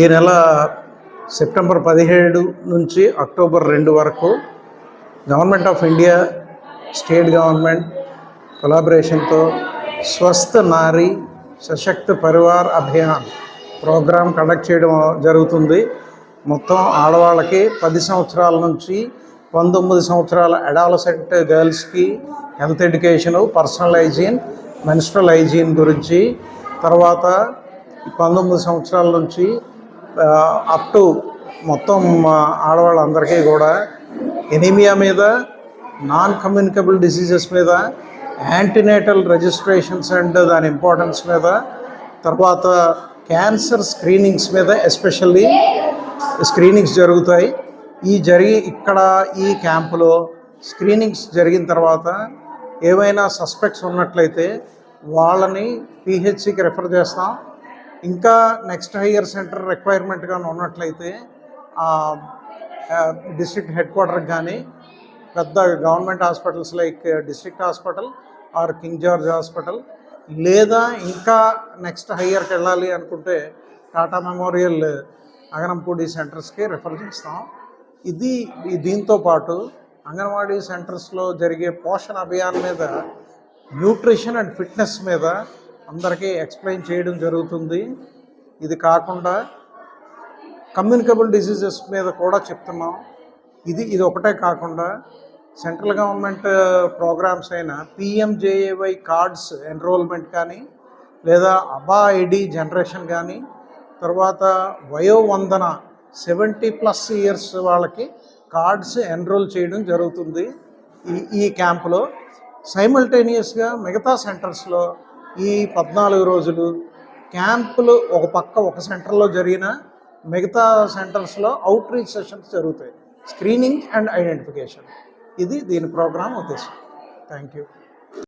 ఈ నెల సెప్టెంబర్ పదిహేడు నుంచి అక్టోబర్ రెండు వరకు government of India state government కొలాబరేషన్తో Swasth Nari Sashakt Parivar Abhiyan programme conduct చేయడం జరుగుతుంది. మొత్తం ఆడవాళ్ళకి పది సంవత్సరాల నుంచి పంతొమ్మిది సంవత్సరాల అడాలసెంట్ గర్ల్స్కి health education personal hygiene menstrual hygiene గురించి తర్వాత పంతొమ్మిది సంవత్సరాల నుంచి అప్ టు మొత్తం ఆడవాళ్ళందరికీ కూడా ఎనీమియా మీద నాన్ కమ్యూనికబుల్ డిసీజెస్ మీద యాంటీనేటల్ రిజిస్ట్రేషన్స్ అండ్ దాని ఇంపార్టెన్స్ మీద తర్వాత క్యాన్సర్ స్క్రీనింగ్స్ మీద ఎస్పెషల్లీ స్క్రీనింగ్స్ జరుగుతాయి. ఈ జరిగి ఇక్కడ ఈ క్యాంపులో స్క్రీనింగ్స్ జరిగిన తర్వాత ఏవైనా సస్పెక్ట్స్ ఉన్నట్లయితే వాళ్ళని పిహెచ్సికి రెఫర్ చేస్తాం. ఇంకా నెక్స్ట్ హయ్యర్ సెంటర్ రిక్వైర్మెంట్గా ఉన్నట్లయితే డిస్ట్రిక్ట్ హెడ్ క్వార్టర్కి కానీ పెద్ద government hospitals like district hospital or King George hospital లేదా ఇంకా నెక్స్ట్ హయ్యర్కి వెళ్ళాలి అనుకుంటే టాటా మెమోరియల్ అంగనంపూడి సెంటర్స్కి రిఫర్ చేస్తాం. ఇది దీంతో పాటు అంగన్వాడీ సెంటర్స్లో జరిగే పోషణ అభియాన్ మీద న్యూట్రిషన్ అండ్ ఫిట్నెస్ మీద అందరికీ ఎక్స్ప్లెయిన్ చేయడం జరుగుతుంది. ఇది కాకుండా కమ్యూనికబుల్ డిసీజెస్ మీద కూడా చెప్తున్నాం. ఇది ఇది ఒకటే కాకుండా సెంట్రల్ గవర్నమెంట్ ప్రోగ్రామ్స్ అయిన పిఎంజేఏవై కార్డ్స్ ఎన్రోల్మెంట్ కానీ లేదా అబా ఐడి జనరేషన్ కానీ తర్వాత వయోవందన సెవెంటీ ప్లస్ ఇయర్స్ వాళ్ళకి కార్డ్స్ ఎన్రోల్ చేయడం జరుగుతుంది. ఈ ఈ క్యాంపులో సైమల్టేనియస్గా మిగతా సెంటర్స్లో ఈ పద్నాలుగు రోజులు క్యాంపులు ఒక పక్క ఒక సెంటర్లో జరిగిన మిగతా సెంటర్స్లో అవుట్ రీచ్ సెషన్స్ జరుగుతాయి. స్క్రీనింగ్ అండ్ ఐడెంటిఫికేషన్ ఇది దీని ప్రోగ్రామ్ ఉద్దేశం. Thank you